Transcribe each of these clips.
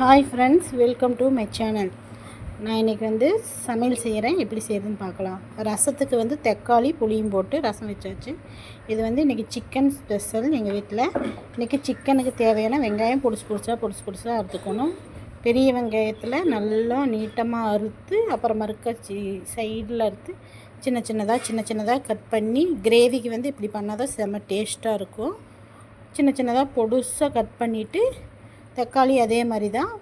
Hi friends welcome to my channel. நான் இன்றைக்கி வந்து சமையல் செய்கிறேன் எப்படி செய்கிறதுன்னு பார்க்கலாம். ரசத்துக்கு வந்து தக்காளி புளியும் போட்டு ரசம் வச்சாச்சு. இது வந்து இன்றைக்கி சிக்கன் ஸ்பெஷல் எங்கள் வீட்டில் இன்றைக்கி சிக்கனுக்கு தேவையான வெங்காயம் பொடிசு பொடிசாக பொடிசு பொடிசாக அறுத்துக்கணும். பெரிய வெங்காயத்தில் நல்லா நீட்டமாக அறுத்து அப்புறம் மறுக்க சி சைடில் அறுத்து சின்ன சின்னதாக சின்ன சின்னதாக கட் பண்ணி கிரேவிக்கு வந்து இப்படி பண்ணால் தான் செம்ம டேஸ்ட்டாக இருக்கும். சின்ன சின்னதாக பொடுசாக கட் பண்ணிவிட்டு தக்காளி அதே மாதிரி தான்.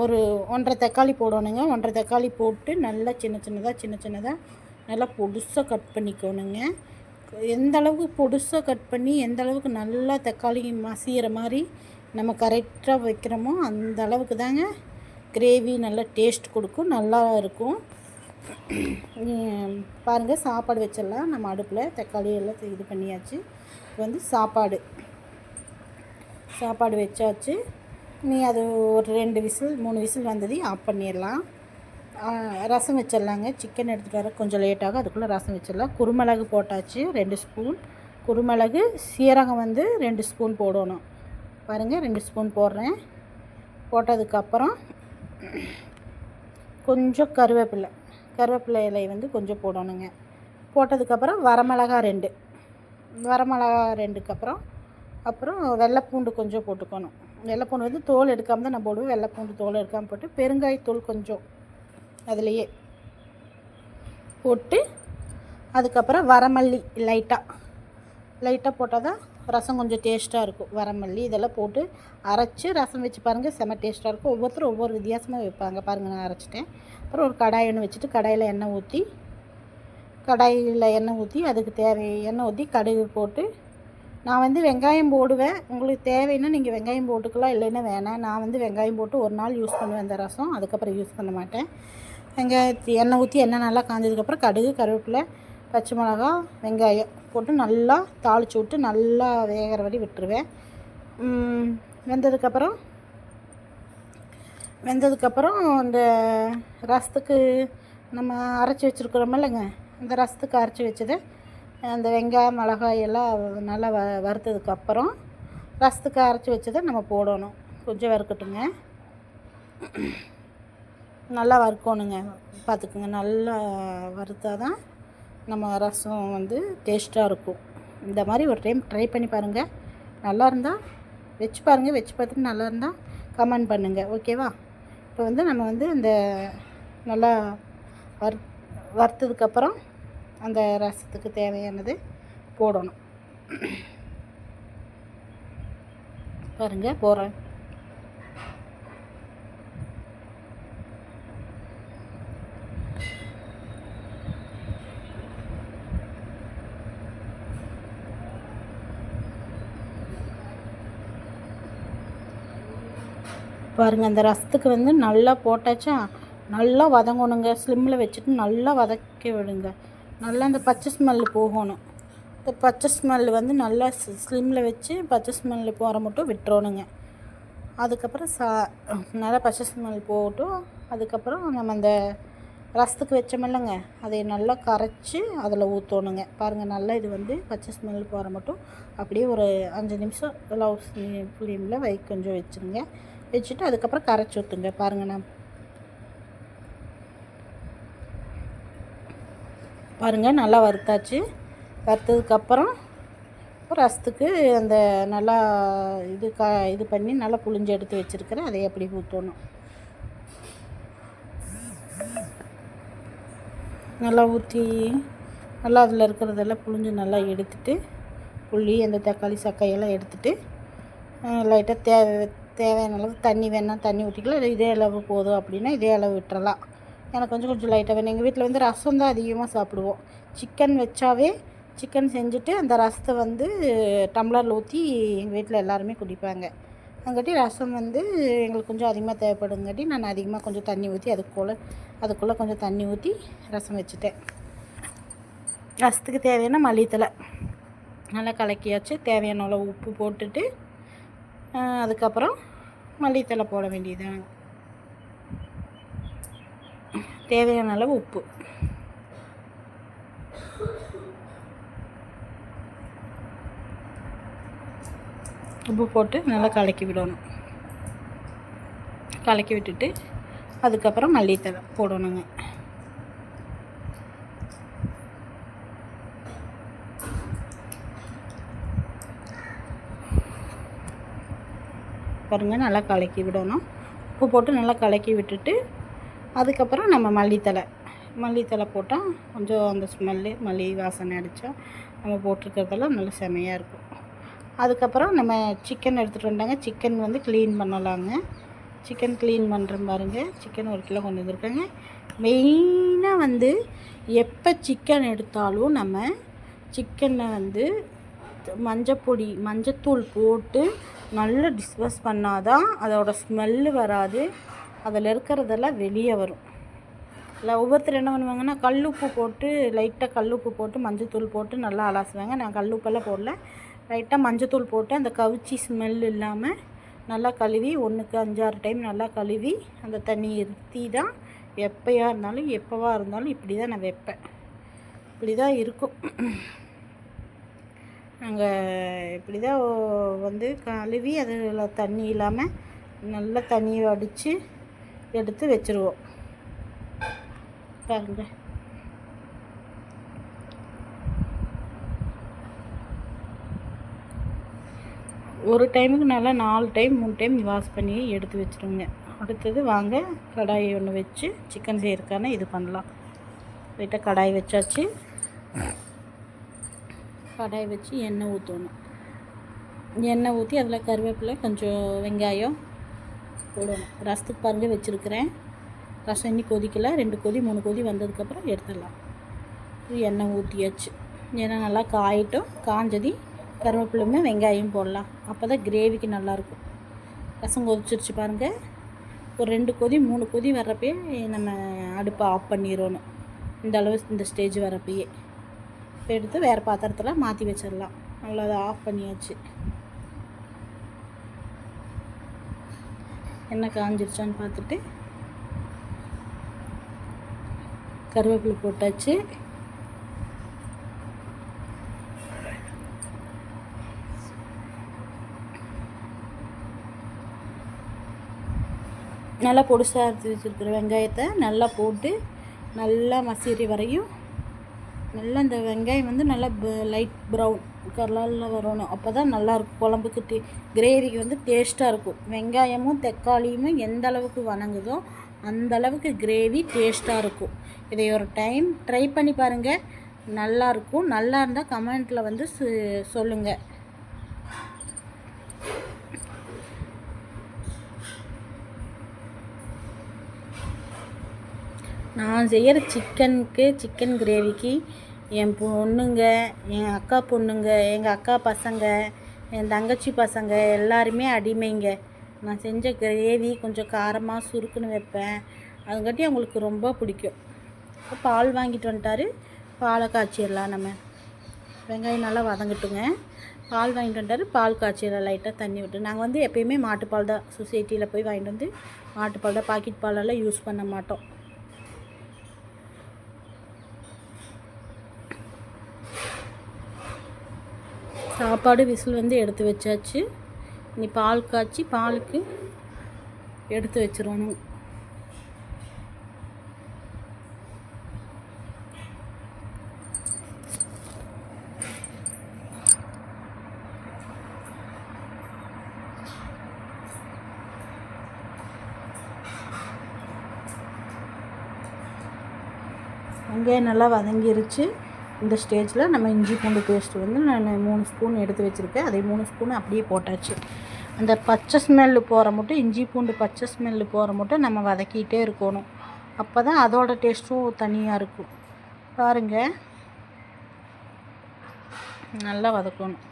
ஒரு ஒன்றரை தக்காளி போடணுங்க. ஒன்றரை தக்காளி போட்டு நல்லா சின்ன சின்னதாக சின்ன சின்னதாக நல்லா பொடுசாக கட் பண்ணிக்கணுங்க. எந்த அளவுக்கு பொடுசாக கட் பண்ணி எந்த அளவுக்கு நல்லா தக்காளி மசிகிற மாதிரி நம்ம கரெக்டாக வைக்கிறோமோ அந்த அளவுக்கு தாங்க கிரேவி நல்லா டேஸ்ட் கொடுக்கும் நல்லா இருக்கும். பாருங்கள் சாப்பாடு வச்சிடலாம். நம்ம அடுப்பில் தக்காளி எல்லாம் இது பண்ணியாச்சு. இப்போ வந்து சாப்பாடு. சாப்பாடு வச்சாச்சு. நீ அது ஒரு ரெண்டு விசில் மூணு விசில் வந்ததையும் ஆஃப் பண்ணிடலாம். ரசம் வச்சிடலாங்க. சிக்கன் எடுத்துகிட்டு வர கொஞ்சம் லேட்டாகும் அதுக்குள்ளே ரசம் வச்சிடலாம். குருமிளகு போட்டாச்சு ரெண்டு ஸ்பூன். குருமிளகு சீரகம் வந்து ரெண்டு ஸ்பூன் போடணும். பாருங்கள் ரெண்டு ஸ்பூன் போடுறேன். போட்டதுக்கப்புறம் கொஞ்சம் கருவேப்பிலை. கருவேப்பிலை இலை வந்து கொஞ்சம் போடணுங்க. போட்டதுக்கப்புறம் வரமிளகா ரெண்டு. வரமிளகா ரெண்டுக்கு அப்புறம் வெள்ளைப்பூண்டு கொஞ்சம் போட்டுக்கணும். வெள்ளைப்பூண்டு வந்து தோல் எடுக்காமல் தான் நான் போடுவேன். வெள்ளைப்பூண்டு தோல் எடுக்காமல் போட்டு பெருங்காயத்தூள் கொஞ்சம் அதுலேயே போட்டு அதுக்கப்புறம் வரமல்லி லைட்டாக லைட்டாக போட்டால் தான் ரசம் கொஞ்சம் டேஸ்ட்டாக இருக்கும். வரமல்லி இதெல்லாம் போட்டு அரைச்சி ரசம் வச்சு பாருங்கள் செம டேஸ்ட்டாக இருக்கும். ஒவ்வொருத்தரும் ஒவ்வொரு வித்தியாசமாக வைப்பாங்க. பாருங்கள் நான் அரைச்சிட்டேன். அப்புறம் ஒரு கடாய் ஒன்று வச்சுட்டு கடாயில் எண்ணெய் ஊற்றி கடாயில் எண்ணெய் ஊற்றி அதுக்கு தேவை எண்ணெய் ஊற்றி கடுகு போட்டு நான் வந்து வெங்காயம் போடுவேன். உங்களுக்கு தேவைன்னா நீங்கள் வெங்காயம் போட்டுக்கலாம் இல்லைன்னா வேணாம். நான் வந்து வெங்காயம் போட்டு ஒரு நாள் யூஸ் பண்ணுவேன் இந்த ரசம். அதுக்கப்புறம் யூஸ் பண்ண மாட்டேன். வெங்காயத்து எண்ணெய் ஊற்றி எண்ணெய் நல்லா காஞ்சதுக்கப்புறம் கடுகு கருவேப்பிலை பச்சை மிளகா வெங்காயம் போட்டு நல்லா தாளித்து விட்டு நல்லா வேகிற வடி விட்டுருவேன். வெந்ததுக்கப்புறம் வெந்ததுக்கப்புறம் இந்த ரசத்துக்கு நம்ம அரைச்சி வச்சுருக்குறோமில்லங்க இந்த ரசத்துக்கு அரைச்சி வச்சதை அந்த வெங்காயம் மிளகாய் எல்லாம் நல்லா வ வறுத்ததுக்கப்புறம் ரசத்துக்கு அரைச்சி வச்சதை நம்ம போடணும். கொஞ்சம் வறுக்கட்டுங்க. நல்லா வறுக்கணுங்க. பார்த்துக்குங்க. நல்லா வறுத்தா தான் நம்ம ரசம் வந்து டேஸ்ட்டாக இருக்கும். இந்த மாதிரி ஒரு டைம் ட்ரை பண்ணி பாருங்கள் நல்லா இருந்தால் வச்சு பாருங்கள் வச்சு பார்த்துட்டு நல்லா இருந்தால் கமெண்ட் பண்ணுங்கள் ஓகேவா? இப்போ வந்து நம்ம வந்து இந்த நல்லா வறு வறுத்ததுக்கப்புறம் அந்த ரசத்துக்கு தேவையானது போடணும். பாருங்கள் போகிறேன் பாருங்கள் அந்த ரசத்துக்கு வந்து நல்லா போட்டாச்சா நல்லா வதங்கணுங்க. ஸ்லிம்மில் வச்சுட்டு நல்லா வதக்கி விடுங்க. நல்லா அந்த பச்சை ஸ்மெல்லு போகணும். இந்த பச்சை ஸ்மெல் வந்து நல்லா ஸ்லிம்மில் வச்சு பச்சை ஸ்மெல் போகிற மட்டும் விட்டுறணுங்க. அதுக்கப்புறம் சா நல்லா பச்சை ஸ்மெல் போகட்டும் அதுக்கப்புறம் நம்ம அந்த ரசத்துக்கு வச்சோமில்லங்க அதை நல்லா கரைச்சி அதில் ஊற்றணுங்க பாருங்கள் நல்லா இது வந்து பச்சை ஸ்மெல் போகிற மட்டும் அப்படியே ஒரு அஞ்சு நிமிஷம் லவ் ஃப்ளேமில் வை கொஞ்சம் வச்சுருங்க. வச்சுட்டு அதுக்கப்புறம் கரைச்சி ஊற்றுங்க பாருங்கள் நான் பாருங்கள் நல்லா வறுத்தாச்சு. வறுத்ததுக்கப்புறம் ரசத்துக்கு அந்த நல்லா இது க இது பண்ணி நல்லா புளிஞ்சு எடுத்து வச்சுருக்கிறேன். அதை எப்படி ஊற்றணும் நல்லா ஊற்றி நல்லா அதில் இருக்கிறதெல்லாம் புளிஞ்சு நல்லா எடுத்துட்டு புளி அந்த தக்காளி சக்கையெல்லாம் எடுத்துட்டு லைட்டாக தேவை தேவையான அளவு தண்ணி வேணால் தண்ணி ஊற்றிக்கலாம் இதே அளவு போதும் அப்படின்னா இதே அளவு விட்டுறலாம். எனக்கு கொஞ்சம் கொஞ்சம் லைட்டாக வேணும். எங்கள் வீட்டில் வந்து ரசம் தான் அதிகமாக சாப்பிடுவோம். சிக்கன் வச்சாவே சிக்கன் செஞ்சுட்டு அந்த ரசத்தை வந்து டம்ளரில் ஊற்றி எங்கள் வீட்டில் எல்லாருமே குடிப்பாங்க. அங்காட்டி ரசம் வந்து எங்களுக்கு கொஞ்சம் அதிகமாக தேவைப்படுங்காட்டி நான் அதிகமாக கொஞ்சம் தண்ணி ஊற்றி அதுக்குள்ளே அதுக்குள்ளே கொஞ்சம் தண்ணி ஊற்றி ரசம் வச்சுட்டேன். ரசத்துக்கு தேவையான மல்லித்தலை நல்லா கலக்கியாச்சு. தேவையான அளவு உப்பு போட்டுட்டு அதுக்கப்புறம் மல்லித்தலை போட வேண்டியதுதான் தேவையான அளவு உப்பு. உப்பு போட்டு நல்லா கலக்கி விடணும். கலக்கி விட்டுட்டு அதுக்கப்புறம் மல்லித்தலை போடணுங்க. பாருங்கள் நல்லா கலக்கி விடணும். உப்பு போட்டு நல்லா கலக்கி விட்டுட்டு அதுக்கப்புறம் நம்ம மல்லித்தலை மல்லித்தலை போட்டால் கொஞ்சம் அந்த ஸ்மெல்லு மல்லி வாசனை அடித்தா நம்ம போட்டிருக்கிறதெல்லாம் நல்லா செமையாக இருக்கும். அதுக்கப்புறம் நம்ம சிக்கன் எடுத்துகிட்டு வந்தாங்க. சிக்கன் வந்து க்ளீன் பண்ணலாங்க. சிக்கன் க்ளீன் பண்ணுற பாருங்கள் சிக்கன் ஒரு கிலோ கொண்டு வந்திருக்கேங்க. மெயினாக வந்து எப்போ சிக்கன் எடுத்தாலும் நம்ம சிக்கனை வந்து மஞ்சப்பொடி மஞ்சத்தூள் போட்டு நல்லா டிஸ்பஸ் பண்ணாதான் அதோட ஸ்மெல்லு வராது. அதில் இருக்கிறதெல்லாம் வெளியே வரும். இல்லை ஒவ்வொருத்தர் என்ன பண்ணுவாங்கன்னா கல்லுப்பு போட்டு லைட்டாக கல்லுப்பு போட்டு மஞ்சத்தூள் போட்டு நல்லா அலாசுவாங்க. நான் கல்லுப்பெல்லாம் போடல. லைட்டாக மஞ்சத்தூள் போட்டு அந்த கவிச்சி ஸ்மெல் இல்லாமல் நல்லா கழுவி ஒன்றுக்கு அஞ்சாறு டைம் நல்லா கழுவி அந்த தண்ணி இருத்தி தான் எப்போயா இருந்தாலும் எப்போவா இருந்தாலும் இப்படி தான் நான் வைப்பேன். இப்படி தான் இருக்கும். நாங்கள் இப்படி தான் வந்து கழுவி அதில் தண்ணி இல்லாமல் நல்லா தண்ணியை அடித்து எடுத்து வச்சுருவோம். பாருங்க. ஒரு டைமுக்கு நல்லா நாலு டைம் மூணு டைம் வாஷ் பண்ணி எடுத்து வச்சுருங்க அடுத்தது வாங்க கடாய் ஒன்று வச்சு சிக்கன் செய்யறதுக்கான இது பண்ணலாம். லைட்டாக கடாய் வச்சாச்சு. கடாய் வச்சு எண்ணெய் ஊற்றணும் எண்ணெய் ஊற்றி அதில் கருவேப்பிலை கொஞ்சம் வெங்காயம் போடணும். ரசத்துக்கு பாருங்கள் வச்சுருக்கிறேன். ரசம் இன்னி கொதிக்கலை. ரெண்டு கொதி மூணு கொதி வந்ததுக்கப்புறம் எடுத்துடலாம். எண்ணெய் ஊற்றியாச்சு எண்ணெய் நல்லா காயிட்டும். காஞ்சதி கருவேப்பிலையுமே வெங்காயம் போடலாம். அப்போ தான் கிரேவிக்கு நல்லாயிருக்கும். ரசம் கொதிச்சிருச்சு பாருங்கள் ஒரு ரெண்டு கொதி மூணு கொதி வர்றப்பயே நம்ம அடுப்பை ஆஃப் பண்ணிடணும். இந்த அளவு இந்த ஸ்டேஜ் வரப்பயே எடுத்து வேறு பாத்திரத்தில் மாற்றி வச்சிடலாம். அவ்வளோதான் ஆஃப் பண்ணியாச்சு. எண்ணெய் காஞ்சிருச்சான்னு பார்த்துட்டு கருவேப்பிலை போட்டாச்சு. நல்லா பொடிசாக அரைச்சி வச்சுருக்கிற வெங்காயத்தை நல்லா போட்டு நல்லா மசீரி வரையும் நல்லா இந்த வெங்காயம் வந்து நல்லா லைட் ப்ரௌன் கலரில் வரணும். அப்போ தான் நல்லாயிருக்கும் குழம்புக்கு டே கிரேவிக்கு வந்து டேஸ்ட்டாக இருக்கும். வெங்காயமும் தக்காளியுமே எந்த அளவுக்கு வணங்குதோ அந்த அளவுக்கு கிரேவி டேஸ்ட்டாக இருக்கும். இதை ஒரு டைம் ட்ரை பண்ணி பாருங்கள் நல்லாயிருக்கும் நல்லா இருந்தால் கமெண்ட்டில் வந்து சொல்லுங்கள் நான் செய்கிற சிக்கனுக்கு சிக்கன் கிரேவிக்கு என் பொண்ணுங்க என் அக்கா பொண்ணுங்க எங்கள் அக்கா பசங்க என் தங்கச்சி பசங்க எல்லாருமே அடிமைங்க. நான் செஞ்ச கிரேவி கொஞ்சம் காரமாக சுருக்குன்னு வைப்பேன். அதுங்காட்டி அவங்களுக்கு ரொம்ப பிடிக்கும். பால் வாங்கிட்டு வந்துட்டாரு. பாலை காய்ச்சிடலாம் நம்ம. வெங்காயம் நல்லா வதங்கட்டுங்க. பால் வாங்கிட்டு வந்துட்டாரு. பால் காய்ச்சியெல்லாம் லைட்டாக தண்ணி விட்டு. நாங்கள் வந்து எப்பயுமே மாட்டுப்பால் தான் சொசைட்டியில் போய் வாங்கிட்டு வந்து மாட்டுப்பால் தான் பாக்கெட் பாலெல்லாம் யூஸ் பண்ண மாட்டோம். சாப்பாடு விசில் வந்து எடுத்து வச்சாச்சு. இனி பால் காய்ச்சி பாலுக்கு எடுத்து வச்சிடணும் அங்கேயே நல்லா வதங்கிருச்சு. இந்த ஸ்டேஜில் நம்ம இஞ்சி பூண்டு பேஸ்ட் வந்து நான் மூணு ஸ்பூன் எடுத்து வச்சுருக்கேன். அதே மூணு ஸ்பூன் அப்படியே போட்டாச்சு. அந்த பச்சை ஸ்மெல்லு போகிற மட்டும் இஞ்சி பூண்டு பச்சை ஸ்மெல்லு போகிற மட்டும் நம்ம வதக்கிட்டே இருக்கணும். அப்போ தான் அதோட டேஸ்ட்டும் தனியாக இருக்கும். பாருங்கள் நல்லா வதக்கணும்.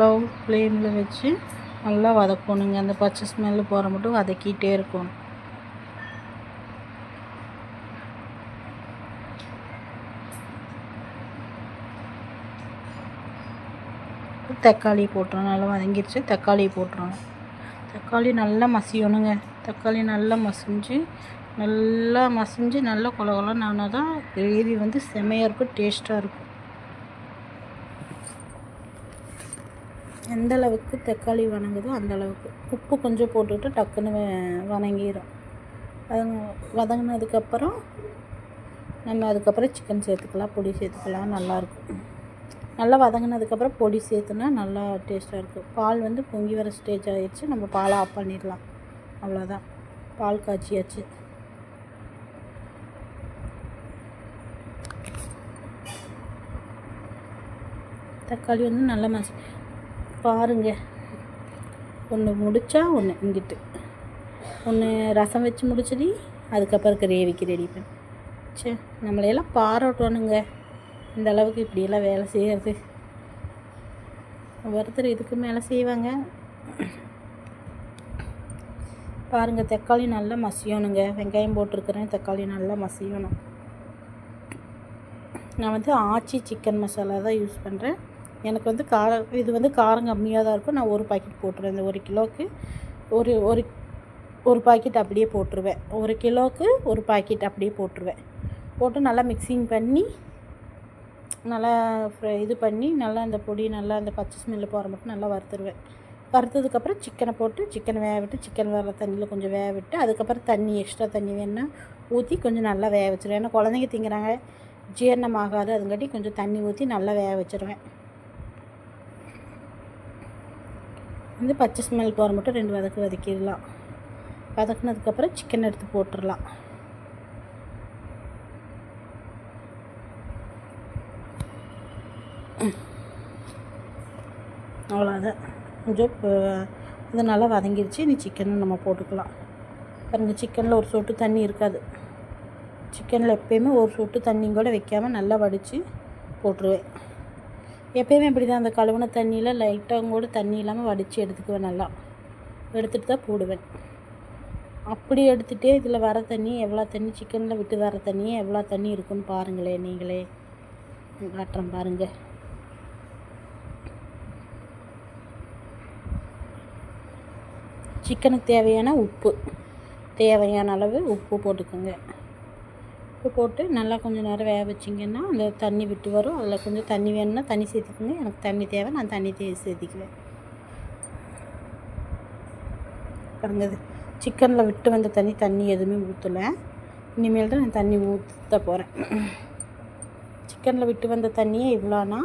லவ் பிளேனில் வச்சு நல்லா வதக்கணுங்க. அந்த பச்சை ஸ்மெல்லு போகிற மட்டும் வதக்கிட்டே இருக்கணும். தக்காளி போட்டுறோம். நல்லா வதங்கிடுச்சு தக்காளி போட்டுறோம். தக்காளி நல்லா மசியணுங்க. தக்காளி நல்லா மசிஞ்சு நல்லா மசிஞ்சு நல்லா கொல கொலன்னு ஆனால் தான் கிரேவி வந்து செமையாக இருக்கும் டேஸ்ட்டாக இருக்கும். எந்த அளவுக்கு தக்காளி வணங்குதோ அந்த அளவுக்கு. உப்பு கொஞ்சம் போட்டுக்கிட்டு டக்குன்னு வணங்கிடும் அது வதங்கினதுக்கப்புறம் நம்ம அதுக்கப்புறம் சிக்கன் சேர்த்துக்கலாம் பொடி சேர்த்துக்கலாம் நல்லாயிருக்கும் நல்லா வதங்கினதுக்கப்புறம் பொடி சேர்த்துனா நல்லா டேஸ்ட்டாக இருக்கும். பால் வந்து பொங்கி வர ஸ்டேஜ் ஆகிடுச்சு நம்ம பாலை ஆஃப் பண்ணிடலாம். அவ்வளோதான் பால் காய்ச்சியாச்சு. தக்காளி வந்து நல்லா மசி பாருங்க. ஒன்று முடித்தா ஒன்று இங்கிட்டு. ஒன்று ரசம் வச்சு முடிச்சடி அதுக்கப்புறம் கிரேவிக்கு ரெடி பண்ணி. சே நம்மளையெல்லாம் பாராட்டணுங்க. இந்த அளவுக்கு இப்படியெல்லாம் வேலை செய்கிறது ஒருத்தர் இதுக்கு மேலே செய்வாங்க. பாருங்கள் தக்காளி நல்லா மசியணுங்க. வெங்காயம் போட்டிருக்கிறேன் தக்காளி நல்லா மசியணும். நான் வந்து ஆச்சி சிக்கன் மசாலா தான் யூஸ் பண்ணுறேன் எனக்கு வந்து காரம் இது வந்து காரம் கம்மியாக தான் இருக்கும். நான் ஒரு பாக்கெட் போட்டுருவேன். இந்த ஒரு கிலோவுக்கு ஒரு ஒரு ஒரு பாக்கெட் அப்படியே போட்டுருவேன். ஒரு கிலோவுக்கு ஒரு பாக்கெட் அப்படியே போட்டுருவேன். போட்டு நல்லா மிக்சிங் பண்ணி நல்லா இது பண்ணி நல்லா அந்த பொடி நல்லா அந்த பச்சை ஸ்மெல்லு போகிற மட்டும் நல்லா வறுத்துருவேன். வறுத்ததுக்கப்புறம் சிக்கனை போட்டு சிக்கனை வேக விட்டு சிக்கன் வர தண்ணியில் கொஞ்சம் வேக விட்டு அதுக்கப்புறம் தண்ணி எக்ஸ்ட்ரா தண்ணி வேணுன்னா ஊற்றி கொஞ்சம் நல்லா வேக வச்சிருவேன். ஏன்னா குழந்தைங்க திங்கிறாங்க ஜீரணமாகாது அதுங்காட்டி கொஞ்சம் தண்ணி ஊற்றி நல்லா வேக வச்சிருவேன். வந்து பச்சை ஸ்மெல் போகிற மட்டும் ரெண்டு வதக்கு வதக்கிடலாம். வதக்குனதுக்கப்புறம் சிக்கன் எடுத்து போட்டுடலாம். அவ்வளோதான் கொஞ்சம் இப்போ இது நல்லா வதங்கிருச்சு. நீ சிக்கனும் நம்ம போட்டுக்கலாம். பாருங்கள் சிக்கனில் ஒரு சொட்டு தண்ணி இருக்காது. சிக்கனில் எப்பயுமே ஒரு சொட்டு தண்ணியும் கூட வைக்காமல் நல்லா வடித்து போட்டுருவேன். எப்பயுமே இப்படி தான் அந்த கழுவுன தண்ணியில் லைட்டாக கூட தண்ணி இல்லாமல் வடித்து எடுத்துக்குவேன் நல்லா. எடுத்துகிட்டு தான் போடுவேன். அப்படி எடுத்துகிட்டே இதில் வர தண்ணி எவ்வளோ தண்ணி சிக்கனில் விட்டு வர தண்ணி எவ்வளோ தண்ணி இருக்குன்னு பாருங்களேன் நீங்களே. காட்டுறேன் பாருங்கள் சிக்கனுக்கு தேவையான உப்பு. தேவையான அளவு உப்பு போட்டுக்கோங்க. உப்பு போட்டு நல்லா கொஞ்சம் நேரம் வேக வச்சிங்கன்னா அந்த தண்ணி விட்டு வரும். அதில் கொஞ்சம் தண்ணி வேணும்னா தண்ணி சேர்த்துக்குங்க. எனக்கு தண்ணி தேவை நான் தண்ணி தே சேர்த்திக்குவேன். பாருங்க சிக்கனில் விட்டு வந்த தண்ணி தண்ணி எதுவுமே ஊற்றலை இனிமேல் தான் நான் தண்ணி ஊற்ற போகிறேன் சிக்கனில் விட்டு வந்த தண்ணியே இவ்வளோனா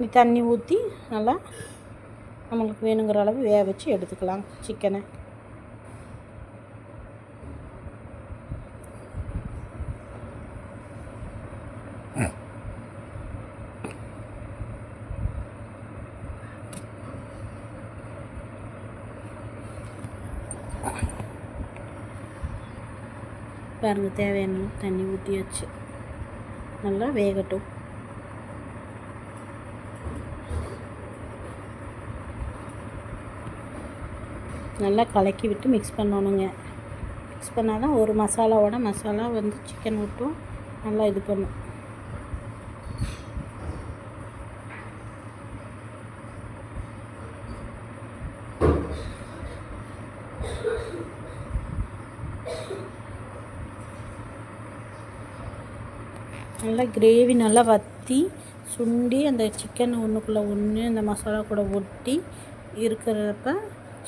நீ தண்ணி ஊற்றி நல்லா நம்மளுக்கு வேணுங்கிற அளவு வேக வச்சு எடுத்துக்கலாம் சிக்கனை. பாருங்கள் தேவையான தண்ணி ஊற்றியாச்சு நல்லா வேகட்டும். நல்லா கலக்கி விட்டு மிக்ஸ் பண்ணணுங்க. மிக்ஸ் பண்ணால் தான் ஒரு மசாலாவோட மசாலா வந்து சிக்கன் விட்டும் நல்லா இது பண்ணும். நல்லா கிரேவி நல்லா வற்றி சுண்டி அந்த சிக்கன் ஒன்றுக்குள்ளே ஒன்று அந்த மசாலா கூட ஒட்டி இருக்கிறப்ப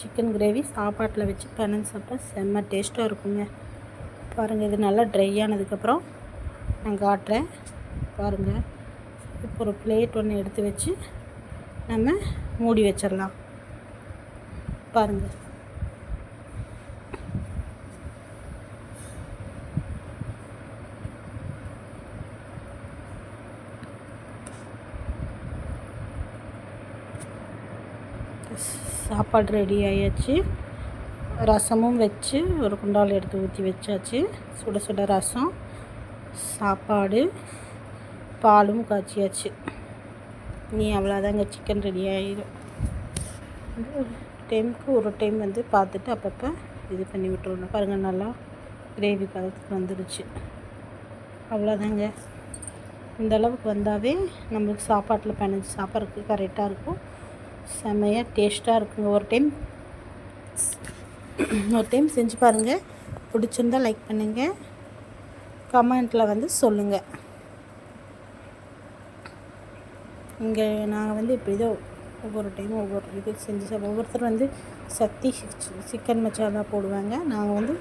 சிக்கன் கிரேவி சாப்பாட்டில் வச்சு பிணைஞ்சு சாப்பிட்டா செம்ம டேஸ்ட்டாக இருக்குங்க. பாருங்கள் இது நல்லா ட்ரை ஆனதுக்கப்புறம் நான் காட்டுறேன். பாருங்கள் இப்போ ஒரு பிளேட் ஒன்று எடுத்து வச்சு நம்ம மூடி வச்சிடலாம். பாருங்கள் சாப்பாடு ரெடி ஆயாச்சு. ரசமும் வச்சு ஒரு குண்டால் எடுத்து ஊற்றி வச்சாச்சு. சுட சுட ரசம் சாப்பாடு பாலும் காய்ச்சியாச்சு. நீ அவ்வளோதாங்க சிக்கன் ரெடி ஆயிடும் ஒரு டைமுக்கு ஒரு டைம் வந்து பார்த்துட்டு அப்பப்போ இது பண்ணி விட்டுருணும் பாருங்கள் நல்லா கிரேவி பதத்துக்கு வந்துடுச்சு அவ்வளோதாங்க இந்த அளவுக்கு வந்தாவே நம்மளுக்கு சாப்பாட்டில் பிணைஞ்சு சாப்பிட்றதுக்கு கரெக்டாக இருக்கும். செமையாக டேஸ்ட்டாக இருக்குங்க. ஒரு டைம் ஒரு டைம் செஞ்சு பாருங்கள் பிடிச்சிருந்தா லைக் பண்ணுங்கள் கமெண்ட்டில் வந்து சொல்லுங்கள் இங்கே நாங்கள் வந்து இப்போ இதோ ஒவ்வொரு டைமும் ஒவ்வொரு இது செஞ்சு சாப்பிடுவோம் ஒவ்வொருத்தர் வந்து சக்தி சிக்கன் மசாலா போடுவாங்க. நாங்கள் வந்து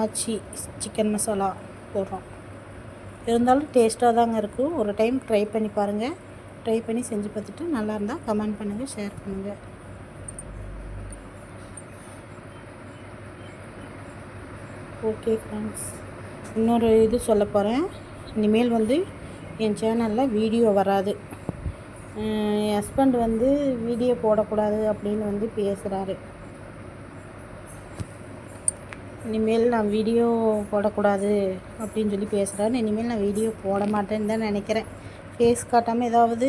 ஆச்சி சிக்கன் மசாலா போடுறோம். இருந்தாலும் டேஸ்ட்டாக தாங்க இருக்கும். ஒரு டைம் ட்ரை பண்ணி பாருங்கள் ட்ரை பண்ணி செஞ்சு பார்த்துட்டு நல்லா இருந்தால் கமெண்ட் பண்ணுங்கள் ஷேர் பண்ணுங்கள். ஓகே ஃப்ரெண்ட்ஸ் இன்னொரு இது சொல்ல போகிறேன். இனிமேல் வந்து என் சேனலில் வீடியோ வராது. என் ஹஸ்பண்ட் வந்து வீடியோ போடக்கூடாது அப்படின்னு வந்து பேசுகிறாரு இனிமேல் நான் வீடியோ போடக்கூடாது அப்படின்னு சொல்லி பேசுகிறாரு இனிமேல் நான் வீடியோ போட மாட்டேன்னு தான் நினைக்கிறேன். ஃபேஸ் காட்டாமல் ஏதாவது